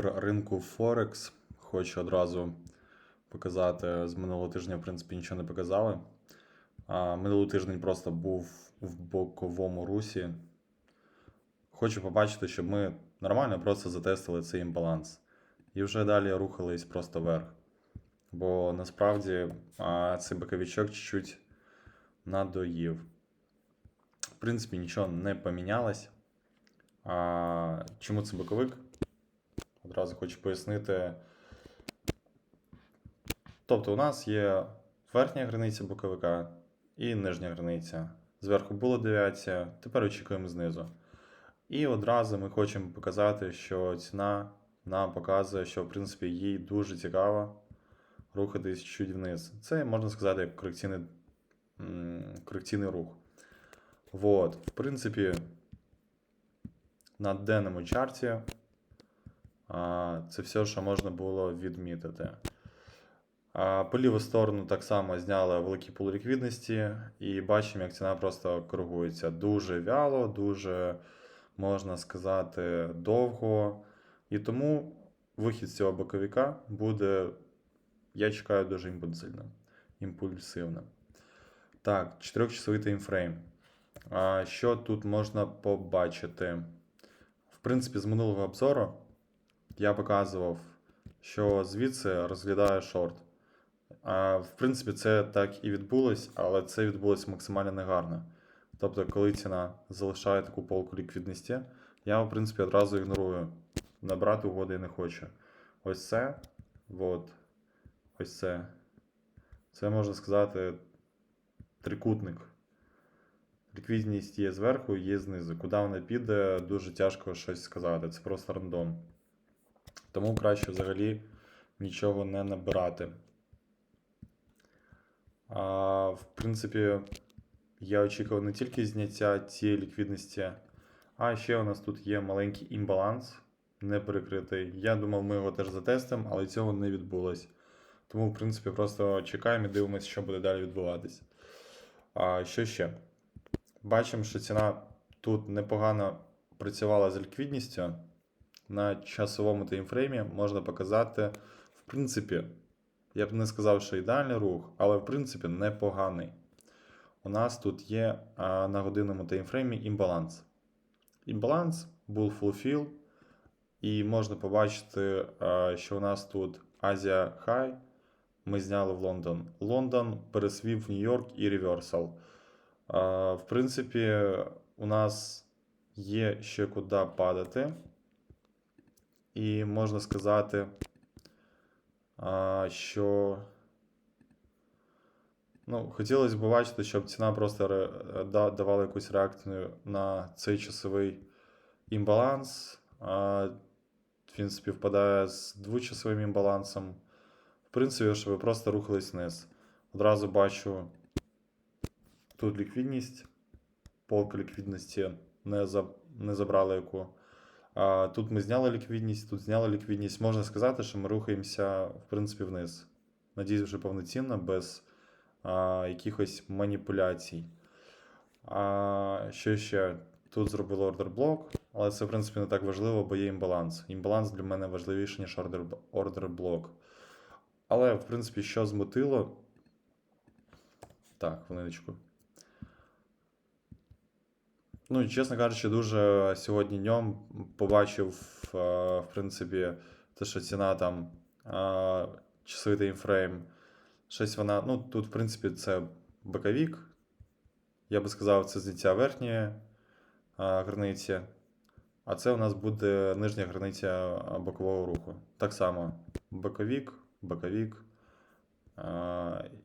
ринку Форекс. Хочу одразу показати. З минулого тижня, в принципі, нічого не показали. А, минулий тиждень просто був в боковому русі. Хочу побачити, щоб ми нормально просто затестили цей імбаланс. І вже далі рухались просто вверх. Бо насправді а, цей боковичок чуть-чуть надоїв. В принципі, нічого не помінялось. А, чому це боковик? Одразу хочу пояснити. Тобто, у нас є верхня границя боковика і нижня границя. Зверху було девіація, тепер очікуємо знизу. І одразу ми хочемо показати, що ціна нам показує, що в принципі їй дуже цікаво рухатись чуть вниз. Це можна сказати як корекційний, корекційний рух. Вот. В принципі, на денному чарті це все, що можна було відмітити. По ліву сторону так само зняли великий пул ліквідності, і бачимо, як ціна просто коригується. Дуже вяло, дуже, можна сказати, довго. І тому вихід з цього боковика буде, я чекаю, дуже імпульсивним. імпульсивним. Так, 4-часовий таймфрейм. Що тут можна побачити? В принципі, з минулого обзору я показував, що звідси розглядає шорт. А, В принципі, це так і відбулось, але це відбулося максимально негарно. Тобто, коли ціна залишає таку полку ліквідності, я, в принципі, одразу ігнорую. Набрати угоди я не хочу. Ось це. От. Ось це. Це можна сказати трикутник. Ліквідність є зверху, є знизу. Куди вона піде, дуже тяжко щось сказати. Це просто рандом. Тому краще взагалі нічого не набирати. А, В принципі, я очікував не тільки зняття цієї ліквідності, а ще у нас тут є маленький імбаланс, не перекритий. Я думав, ми його теж затестимо, але цього не відбулось. Тому, в принципі, просто чекаємо і дивимося, що буде далі відбуватись. А що ще? Бачимо, що ціна тут непогано працювала з ліквідністю. На часовому таймфреймі можна показати, в принципі, я б не сказав, що ідеальний рух, але в принципі непоганий. У нас тут є на годинному таймфреймі імбаланс. Імбаланс був fulfill, і можна побачити, що у нас тут Азія High. Ми зняли в Лондон. Лондон пересвів Нью-Йорк і реверсал. В принципі, у нас є ще куди падати. І можна сказати, що ну, хотілося б бачити, щоб ціна просто давала якусь реакцію на цей часовий імбаланс. А, Він співпадає з двочасовим імбалансом. В принципі, щоб ви просто рухались вниз. Одразу бачу тут ліквідність, полка ліквідності не, за, не забрали яку. Тут ми зняли ліквідність, тут зняли ліквідність. Можна сказати, що ми рухаємося, в принципі, вниз. Надіюсь, вже повноцінно, без а, якихось маніпуляцій. А, що ще? Тут зробили ордер блок, але це, в принципі, не так важливо, бо є імбаланс. Імбаланс для мене важливіший, ніж ордер, ордер блок. Але, в принципі, що змотило. Так, хвилиночку. Ну, чесно кажучи, дуже сьогодні днем побачив, е, в принципі, те, що ціна там е, часовий таймфрейм. Щось вона. Ну, тут, в принципі, це боковік. Я би сказав, це зняття верхньої е, границі. А це у нас буде нижня границя бокового руху. Так само боковік, боковік.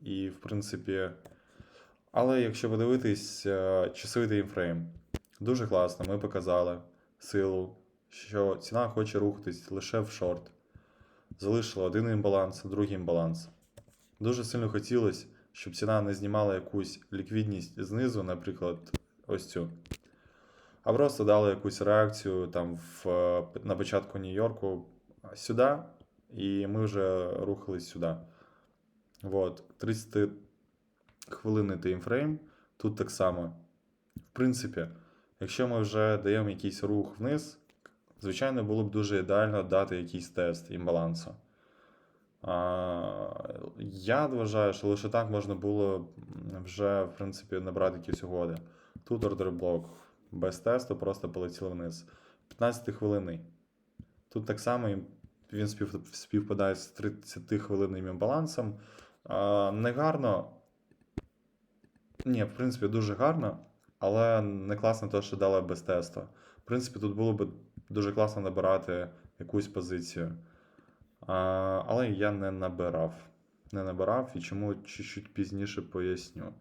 І, в принципі. Але якщо подивитись, часовий таймфрейм. Дуже класно, ми показали силу, що ціна хоче рухатись лише в шорт. Залишила один імбаланс, другий імбаланс. Дуже сильно хотілося, щоб ціна не знімала якусь ліквідність знизу, наприклад, ось цю. А просто дала якусь реакцію там в, е, на початку Нью-Йорку сюди, і ми вже рухались сюди. Вот. 30 хвилинний таймфрейм. Тут так само. В принципі, якщо ми вже даємо якийсь рух вниз, Звичайно, було б дуже ідеально дати якийсь тест імбалансу. Я вважаю, що лише так можна було вже, в принципі, набрати якісь угоди. Тут ордер блок без тесту просто полетіли вниз. 15 хвилинний. Тут так само він співпадає з 30 хвилинним імбалансом. А, не гарно. Ні, в принципі, дуже гарно, але не класно те, що дали без тесту. В принципі, тут було б дуже класно набирати якусь позицію. А, але я не набирав. Не набирав і чому чуть-чуть пізніше поясню.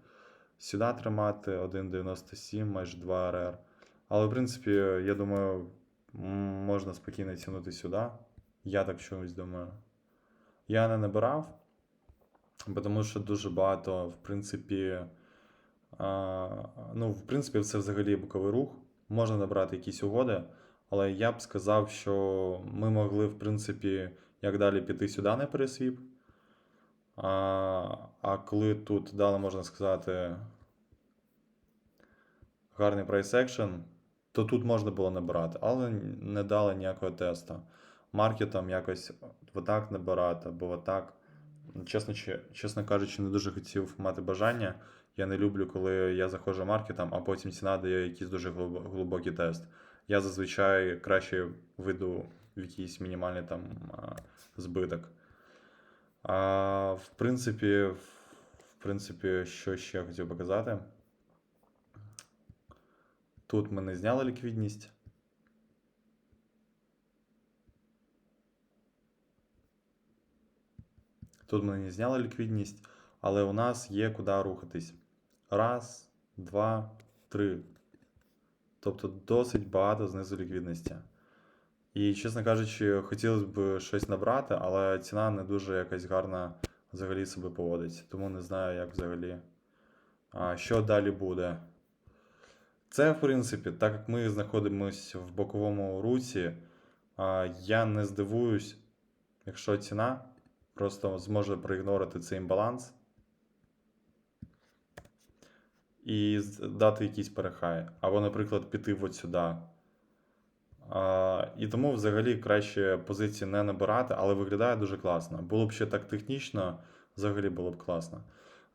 Сюди тримати 1,97, майже 2 РР. Але, в принципі, я думаю, можна спокійно тягнути сюди. Я так чомусь думаю. Я не набирав, тому що дуже багато, в принципі, ну, в принципі, це взагалі боковий рух. Можна набрати якісь угоди, але я б сказав, що ми могли, в принципі, як далі піти сюди на пересвіп. А, а коли тут дали, можна сказати, гарний прайс екшен, то тут можна було набирати, але не дали ніякого тесту. Маркетом якось отак набирати, або отак. Чесно, чесно кажучи, не дуже хотів мати бажання. Я не люблю, коли я заходжу маркетом, а потім ціна дає якийсь дуже глибокий тест. Я зазвичай краще вийду в якийсь мінімальний там збиток. А, в принципі, в принципі, що ще хотів показати. Тут ми не зняли ліквідність. Тут ми не зняли ліквідність, але у нас є куди рухатись. Раз, два, три. Тобто досить багато знизу ліквідності. І, чесно кажучи, хотілося б щось набрати, але ціна не дуже якась гарна взагалі себе поводить. Тому не знаю, як взагалі. А, що далі буде. Це, в принципі, так як ми знаходимося в боковому руці, а, я не здивуюсь, якщо ціна просто зможе проігнорити цей імбаланс і дати якийсь перехай. Або, наприклад, піти от сюди. А, і тому взагалі краще позиції не набирати, але виглядає дуже класно. Було б ще так технічно, взагалі було б класно.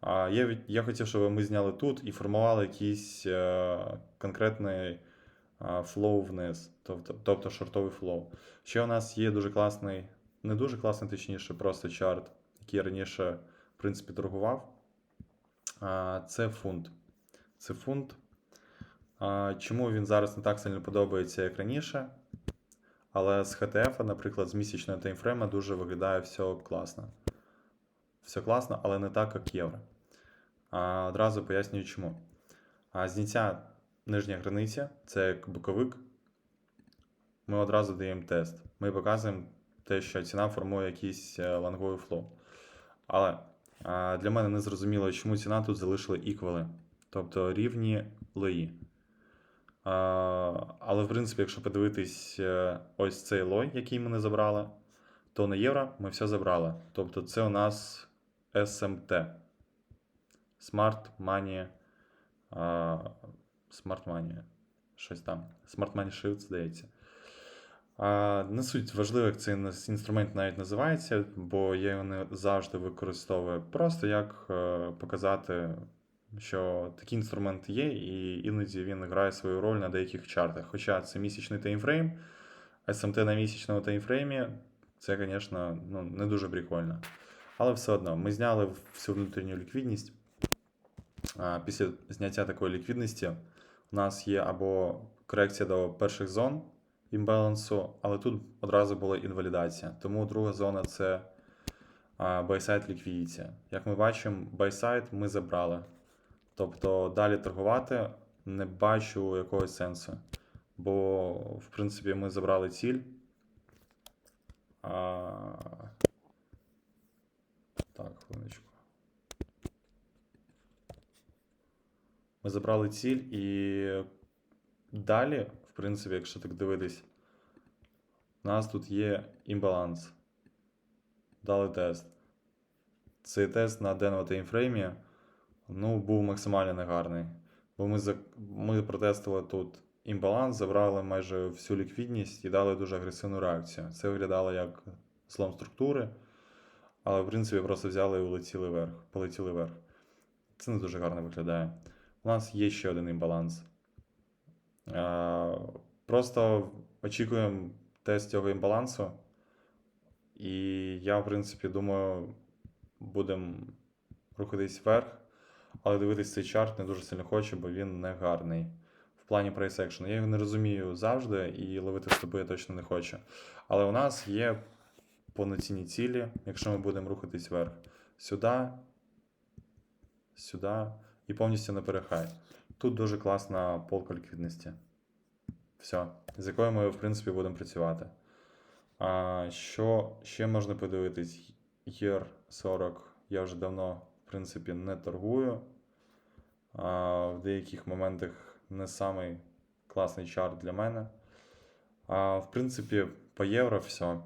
А, я, я хотів, щоб ми зняли тут і формували якийсь е, конкретний флоу вниз, тобто, тобто шортовий флоу. Ще у нас є дуже класний, не дуже класний, точніше, просто чарт, який я раніше, в принципі, торгував. А, це фунт. Це фунт. Чому він зараз не так сильно подобається, як раніше? Але з HTF, наприклад, з місячного таймфрейма дуже виглядає все класно. Все класно, але не так, як євро. Одразу пояснюю чому. Зняття нижня границя це як боковик. Ми одразу даємо тест. Ми показуємо те, що ціна формує якийсь е, лонговий флоу. Але для мене не зрозуміло, чому ціна тут залишила іквали, тобто рівні лої. Але, в принципі, якщо подивитись е, ось цей лой, який ми не забрали, то на євро ми все забрали. Тобто це у нас SMT. Smart Money. а, Smart Money. Щось там. Smart Money Shift, здається. Не суть важливо, як цей інструмент навіть називається, бо я його не завжди використовую. Просто як е, показати, що такий інструмент є, і іноді він грає свою роль на деяких чартах. Хоча це місячний таймфрейм, SMT на місячному таймфреймі це, звісно, ну, не дуже прикольно. Але все одно, ми зняли всю внутрішню ліквідність. Після зняття такої ліквідності у нас є або корекція до перших зон імбалансу, але тут одразу була інвалідація. Тому друга зона це байсайд ліквідація. Як ми бачимо, байсайд ми забрали. Тобто далі торгувати не бачу якогось сенсу. Бо, в принципі, ми забрали ціль. А... Так, хвилиночку. Ми забрали ціль і далі, в принципі, якщо так дивитись, у нас тут є імбаланс. Дали тест. Цей тест на денному таймфреймі ну, був максимально негарний. Бо ми, за... ми протестили тут імбаланс, забрали майже всю ліквідність і дали дуже агресивну реакцію. Це виглядало як злом структури, але в принципі просто взяли і улетіли вверх, полетіли вверх. Це не дуже гарно виглядає. У нас є ще один імбаланс. Просто очікуємо тест цього імбалансу. І я, в принципі, думаю, будемо рухатись вверх, але дивитись цей чарт не дуже сильно хочу, бо він не гарний. В плані price action. Я його не розумію завжди і ловити стопи я точно не хочу. Але у нас є повноцінні цілі, якщо ми будемо рухатись вверх. Сюди, сюди і повністю на перехай. Тут дуже класна полка ліквідності. Все, з якою ми, в принципі, будемо працювати. А, що ще можна подивитись? Year 40 я вже давно, в принципі, не торгую. В деяких моментах не самий класний чарт для мене. А, в принципі, по євро все.